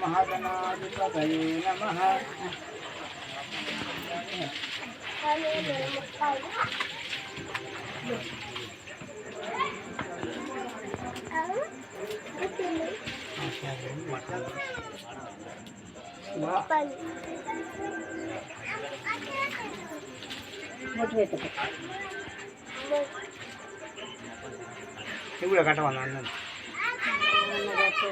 ఓం శ్రీ మహాగణాధిపతయే నమః మొట్టు অন্য গাছে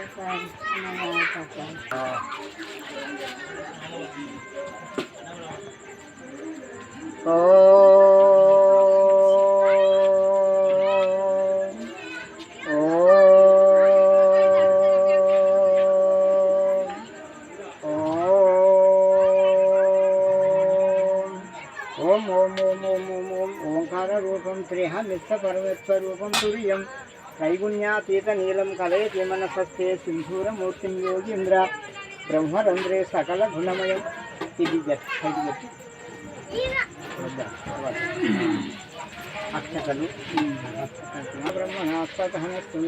ও ओम ओम ओम ओम ओम ओम ओंकार रूपम त्रेहा मित्र पर्वत स्वरूपम सूर्यम నైగుణ్యాతీత నీలం కలే తిమనసస్తే సింధూర మూర్తిం యోగి ఇంద్ర బ్రహ్మరంధ్రే సకల గుణమయం ఇది చెప్పి అక్షతలు బ్రహ్మణాస్వతనోది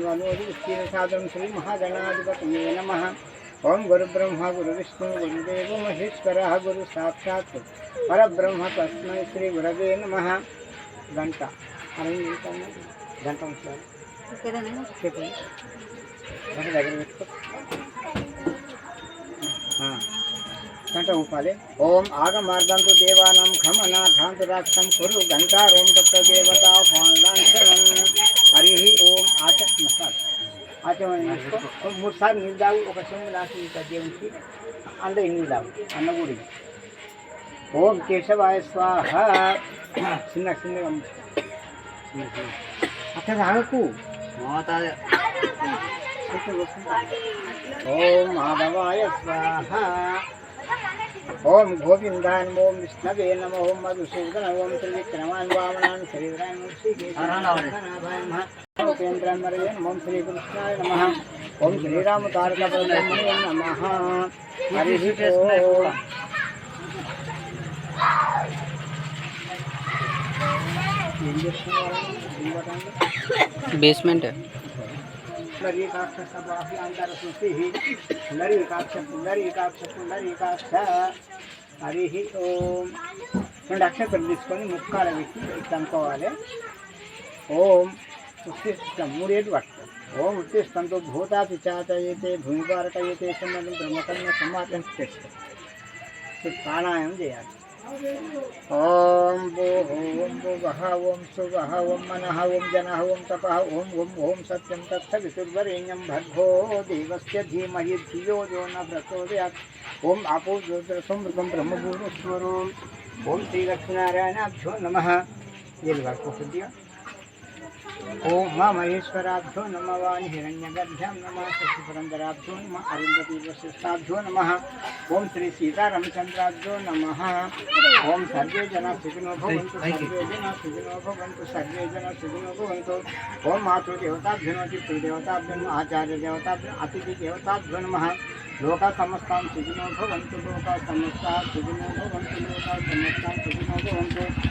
విస్తీర్ణసాదరం శ్రీ మహాగణాధిపతయే నమ ఓం గురుబ్రహ్మ గురువిష్ణు గురుదేవ మహేశ్వర గురు సాక్షాత్ పరబ్రహ్మ తస్మై శ్రీ గురవే నమ గంట అరవై గంట గంట उपाले हाँ। ओम आगमार्दं तु देवानां खमनाथान्त राक्षं कुरु घण्टारों तत्र देवता फाण्डाञ्चलम् हरिः ओम् आचमसात् आचमन इसको। मुठसार निर्दाऊ और कसम लासी का देव की अंदर इन निर्दाऊ अन्नगुड़ी ओम केशवाय स्वाहा। सिन्ना सिन्ना अच्छा धागकू తాగకు ఓం మాధవాయ స్వాహ. ఓం గోవిందాన్ ఓం విష్ణవే నమ ఓం మధుసూదన ఓం త్రివిక్రమాన్ వామనాన్ శ్రీరాన్ శ్రీకేంద్రమరయన్ ఓం శ్రీకృష్ణాయ నమ. ఓం శ్రీరామ తారక నమ. హరి बेसमेंट है। हरि ओम। मुक्का ओम। उत्तिष्ठ मूडेट ओम उत्तिष्ठ तो भूता चाचयते भूमिकारकयते संबंध ब्रह्मकर्म संवाद प्राणायाम जयाति ॐ भो ओम भुवः ॐ ओम ॐ ओम ॐ ओम ॐ ओम ॐ ॐ ॐ सत्यं तत्सवितुर्वरेण्यं भर्गो देवस्य धीमहि, धियो, यो न प्रचोदयात्। ॐ आपो ज्योतिरसमृतं ब्रह्मभूमेश्वरो ॐ श्रीलक्ष्मीनारायणाभ्यो नमः। ये विभाग को सुन दिया ओम महेश्वराभ्यो नम वान हिण्यगर्भ्यम नम शशिपुरन्दराभ्यो नम अरुन्धतीवशिष्ठाभ्यो नम ओं श्री सीतारामचंद्राभ्यो नम। ओं सर्वे जन सुखिनो सर्वे जन सुखिनो सर्वे जन सुखिनो ओम मातृदेवताभ्यो नमः पितृदेवताभ्यो नमः आचार्यदेवताभ्यो अतिथिदेवताभ्यो नम। लोका समस्ता सुखिनो लोका समस्ता सुखिनो लोका समस्ता सुखिनो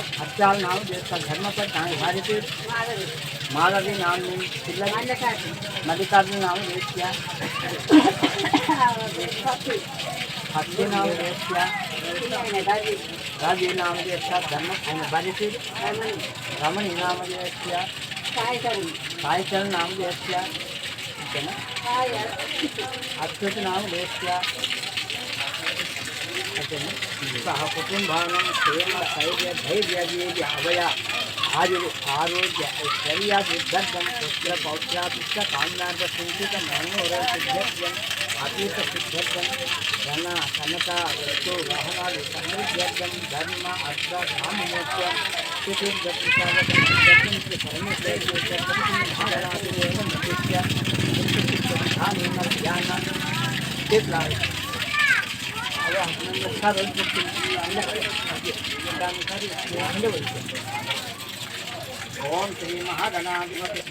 हत्याल नाव जिसका धर्म पर कहाँ भारत मालवी नाम ने मल्लिकार्जुन नाम रेस किया। हत्या नाम रेस किया। राजीव नाम जिसका धर्म रमणी नाम रेस किया। साईचरण नाम रेस किया। नाम रेस किया। करते हैं सह धैर्य दिए कि अवया आयु आरोग्य ऐश्वर्यादुद्धर्गं पुत्र पौत्रापिष्ट अतीत अतीतसिद्ध्यर्थं धन सनता वस्तु वाहनादि समृद्ध्यर्थं धर्म अर्थ धाम ఓం శ్రీ మహాగణాధిపతి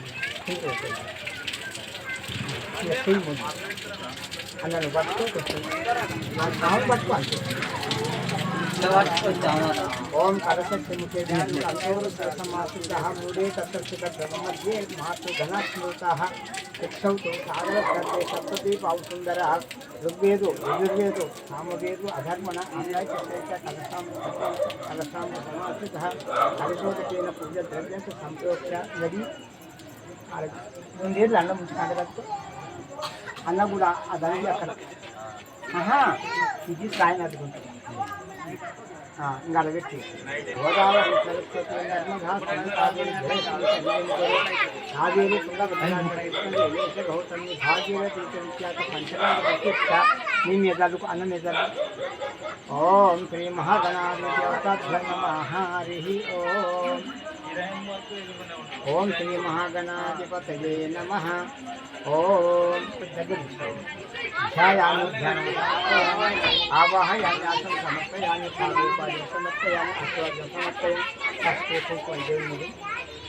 అన్నను పట్టుకో నాకు పట్టుకోవాలి ఓం ओम सरस्वती मुखे ध्यानमासितः मूले तत्रस्थितब्रह्ममध्ये महत्त्वघनश्लोकाः शिक्षौतु सागरग्रन्थे सप्तदीपौसुन्दरः ऋग्वेदो, यजुर्वेदो, सामवेदो, अधर्मण अन्यायचक्रे च कलशां कलशां समासितः कलशोदकेन पूज्यद्रव्यं च संप्रोक्ष्य यदि ಒಂದೇಳು ಅನ್ನ ಮುಚ್ಕೊಂಡ್ರತ್ತು అక్కడ ఆహా ఇది సాయనాథ్ ఉంటుంది ఇంకా అలా పెట్టి గోదావరి సరస్వతి నర్మదా కావేరి కావేరి గౌతమి భాగీరథి విఖ్యాత పంచరాజ ప్రత్యక్ష మీ మెదడుకు అన్న మెదడు ఓం శ్రీ మహాగణాధిపతయే నమ. ఓం ధ్యాయాముధ్యానం ఆవాహయాసం సమర్పయాన్ని సమర్పయాన్ని అశ్వాసం సమర్పయం సస్కృతం కొంచెం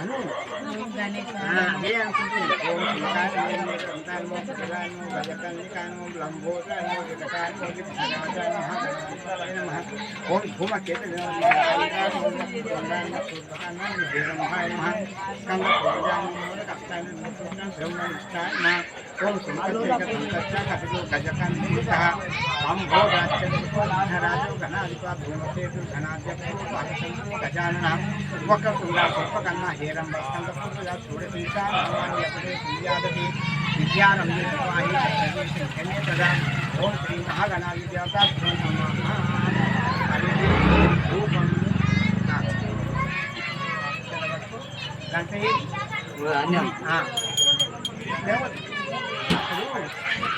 అదే అనుకుంటుంది ఓం శివకాయనో సంతానో కులానో గజకన్నికానో లంబోదరో జగతానో నమః ఓం భూమకేత నమః కంగ ప్రజానో కప్తానో బ్రహ్మనిష్టాయ నమః ओम गजानन वक्र सुंदर पुष्प कन्ना हेरम स्कंद पुष्प जा सूर्य सिंचा भगवान यपदे सूर्यादपि विज्ञानम निर्वाहि चक्रवर्ती तदा ओम श्री महागणाधि देवता रूपम గంటే అన్నం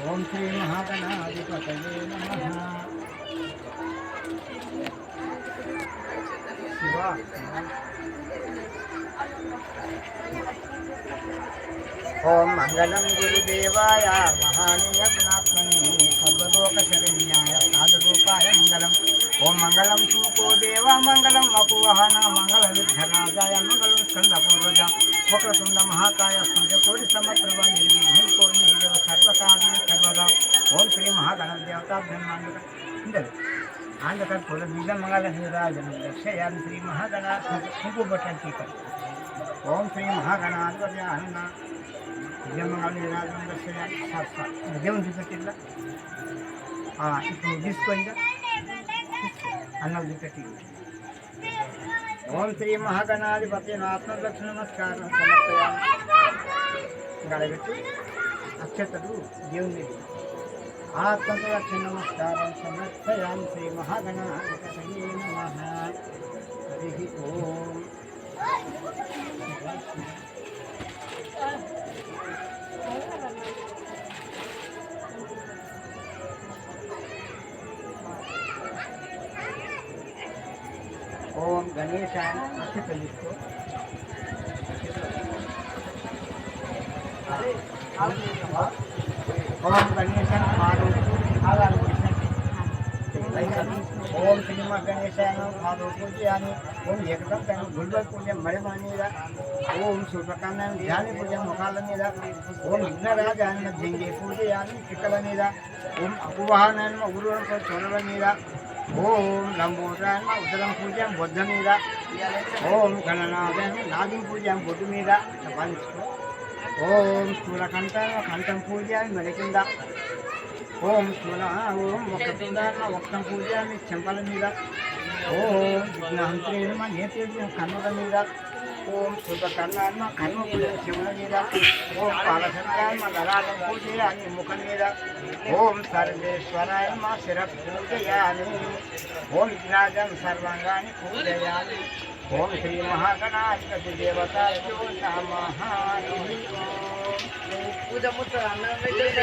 ओम श्री महागणाधिपतये नमः ओम मंगलम गुरुदेवाय महानीय गुणात्मने सर्वलोकशरण्याय साधुरूपाय मंगलम ఓం శ్రీ మహాగణాధిపతయే నమ శివ ఓం మంగళం గురుదేవాయ మహానీయ గుణాత్మని సర్వలోక శరణ్యాయ సాధురూపాయ మంగళం ఓం మంగళం సూకో దేవ మంగళం మకువహన మంగళ విఘ్నరాజాయ మంగళం స్కంద పూర్వజ వక్రతుండ మహాకాయ సూర్యకోటి సమప్రభ నిర్విఘ్నం కోటి దేవ సర్వకార్య సర్వదా ఓం శ్రీ మహాగణ దేవతాభ్యన్మాంగ ఇందరు ఆంధ్రకర్ పూల బీజ మంగళ నీరాజన దర్శయామి శ్రీ మహాగణ కుంకు బట్టలు చీకటి ఓం శ్రీ మహాగణాధిపతి అన్న విజయమంగళ నీరాజన దర్శయామి సార్ సార్ దేవుని చూపెట్టిందా ఇప్పుడు తీసుకో अनविकटी ओम श्री महागणाधिपति नात्मलक्ष नमस्कार। गड़बिट्टी अक्षत जीवन आत्मलक्ष नमस्कार। समर्थयाम श्री महागणाधिपति नम। हरि ओम। మహాగణాధిపతి నమ హరి ఓం ఓం గణేశాయ అక్షతలు తీసుకో ఓం గణేశాయ మాధవ ఆదాలు ఓం సినిమా గణేశాయ మాధవ పూజయామి ఓం ఏకదంతాన్ని గుల్బల్ పూజ మడిమ మీద ఓం సూర్యకాండాన్ని ధ్యాన పూజ ముఖాల మీద ఓం విఘ్నరాజాన్ని జంగే పూజయామి చిక్కల మీద ఓం అపువాహనాన్ని ఉరువులతో చొరల మీద ఓం లంబోదరాన్ని ఉదరం పూజ బొద్ధ మీద. ఓం గణనాథాన్ని నాదం పూజ బొడ్డు మీద. పంచుకో ఓం స్థూల కంఠ కంఠం పూజ మెడ కింద. ఓం స్థూల ఓం ఒక్క కింద ఒక్కం పూజ చెంపల మీద. ఓం విఘ్నహంత్రి మా కన్నుల మీద. ఓం శుద్ధ కన్నాన్న కన్ను మీద శివుని మీద ఓం పాలసంగాన్ని మా గలాటం పూజ అని ముఖం మీద ఓం సర్వేశ్వరాయ మా శిర పూజయామి ఓం విఘ్నాజం సర్వంగాన్ని పూజయామి ఓం శ్రీ మహాగణాధిపతి దేవత పూజ ముట్టలు అన్నం పెట్టి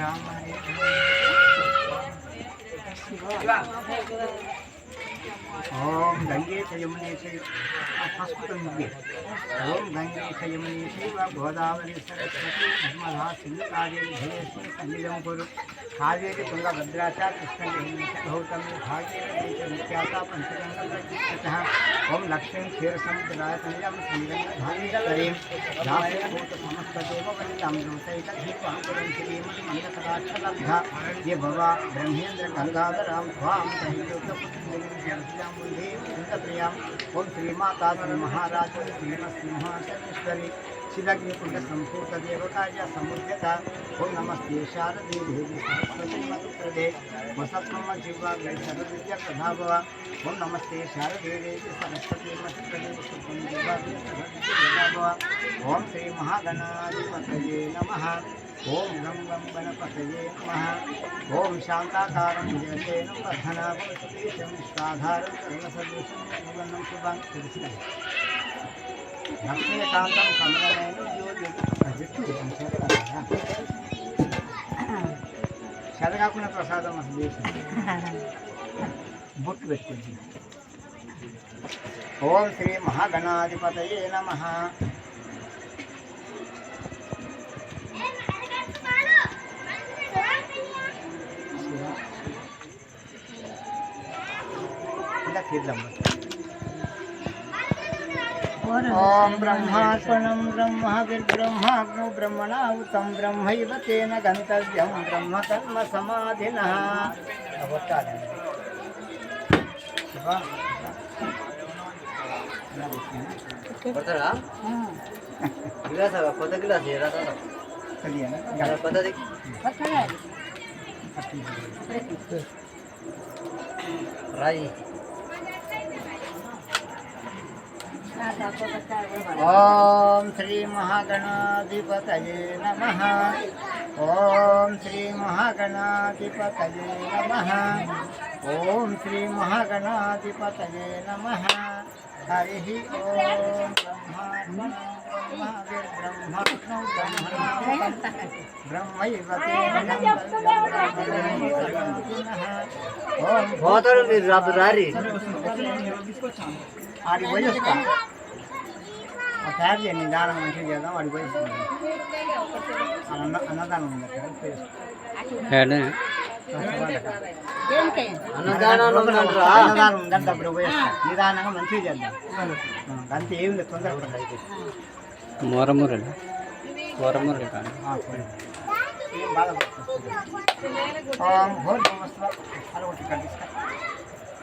ராமாயணம் ओम गंगे च यमुने से संस्कृतयुगे ओम गंगे च यमुने से गोदावरी सरस्वती नर्मदा सिंधु कावेरी भयसी समिलम गुरु कावेरी तुंगा भद्राचा कृष्ण गौतम भाग्यता पंचगंगा लक्ष्मी क्षीर समुद्राय संयम संगम श्रीमति मन्दकदाक्षलब्धा ये भवा ब्रह्मेन्द्र गंगाधराम स्वाम प्रियाम ओम श्री माता श्री महाराज देवता समुद्यता ओं नमस्ते शारदे देवी सरस्वतीमतुप्रभे वसत्म नमस्ते शारदे देवी सरस्वतीमतुप्रभे ओं श्री महागणाधिपतये नम। ओं गं नम ओं शांताकार जयते कमलमेन योजयितुं చదగాకుండా ప్రసాదం అసలు చేసి బొట్టు పెట్టుకుంది ఓం శ్రీ మహాగణాధిపతయే నమః ఇంకా తీద్దాం ॐ ब्रह्मात्मनं ब्रह्माविर्ब्रह्माग्नो ब्रह्म तेन गन्तव्यं ब्रह्मकर्मसमाधिनः। गिलास पद राई। ॐ श्रीमहागणाधिपतये नमः। ॐ श्रीमहागणाधिपतये नमः। ॐ श्रीमहागणाधिपतये नमः। हरिः ॐ बहुत और వాడికి పోయి వస్తా. తయారు చేయండి దానం మంచిగా చేద్దాం వాడికి పోయి అన్న అన్నదానం ఉంది అన్నదానం ఉందంటే అప్పుడు పోయి నిదానంగా మంచిగా చేద్దాం. అంతే ఏమి లేదు తొందరపడదు అయితే మోరమూరలు. మోరమూరలు కానీ బాధపడుతుంది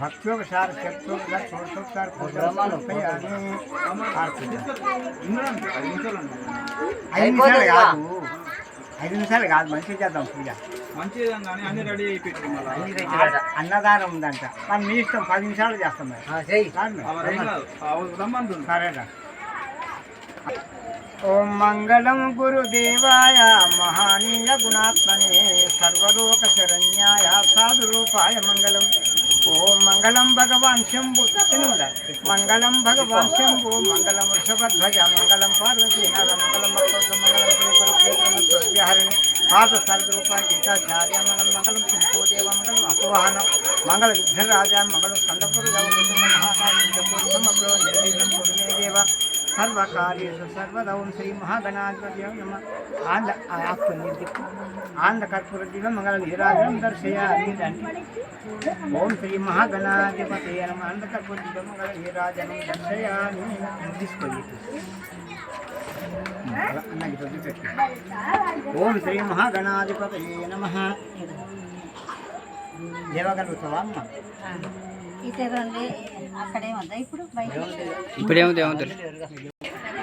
भक्ति के साथ शक्तियों के साथ छोड़ छोड़ कर प्रोग्राम होते हैं आरती ఐదు నిమిషాలు కాదు. ఐదు నిమిషాలు కాదు. మంచిగా చేద్దాం పూజ. మంచిగా అన్ని రెడీ అయిపోయింది అన్నదానం ఉందంట. కానీ మీ ఇష్టం. పది నిమిషాలు చేస్తాం మరి. సరేరా ఓం మంగళం గురుదేవాయ మహానీయ గుణాత్మనే సర్వలోక శరణ్యాయ సాధురూపాయ మంగళం. ఓం మంగళం భగవాన్ శంభు. మంగళం భగవాన్ శంభు మంగళం వృషభధ్వజ మంగళం పార్వతీ నర మంగళం మంగళం శ్రీకరుహరిణి పాత సర్వరూపాయ గీతాచార్య మంగళం మంగళం కుంకోదేవ మంగళం అపవాహనం మంగళ విఘ్నరాజ మంగళం స్కందపుర మహాకాళి దేవ సర్వకార్యేషు சர்வகாரியேஷு சர்வதவும் ஸ்ரீ மகாகணாதிபதியம் நம்ம ஆந்த ஆப்தநிர்திக்கு ஆந்த கற்பூரத்திலும் மங்கள வீராஜம் தர்சயாமி ஓம் ஸ்ரீ மகாகணாதிபதிய நம்ம ஆந்த கற்பூரத்திலும் மங்கள வீராஜனம் தர்சயாமி தீஸ்கொள்ளிட்டு ஓம் ஸ்ரீ மகாகணாதிபதியே நம. தேவகல்பத்தவாம்மா ఇప్పుడు ఇప్పుడు బయట ఏమవుతుంది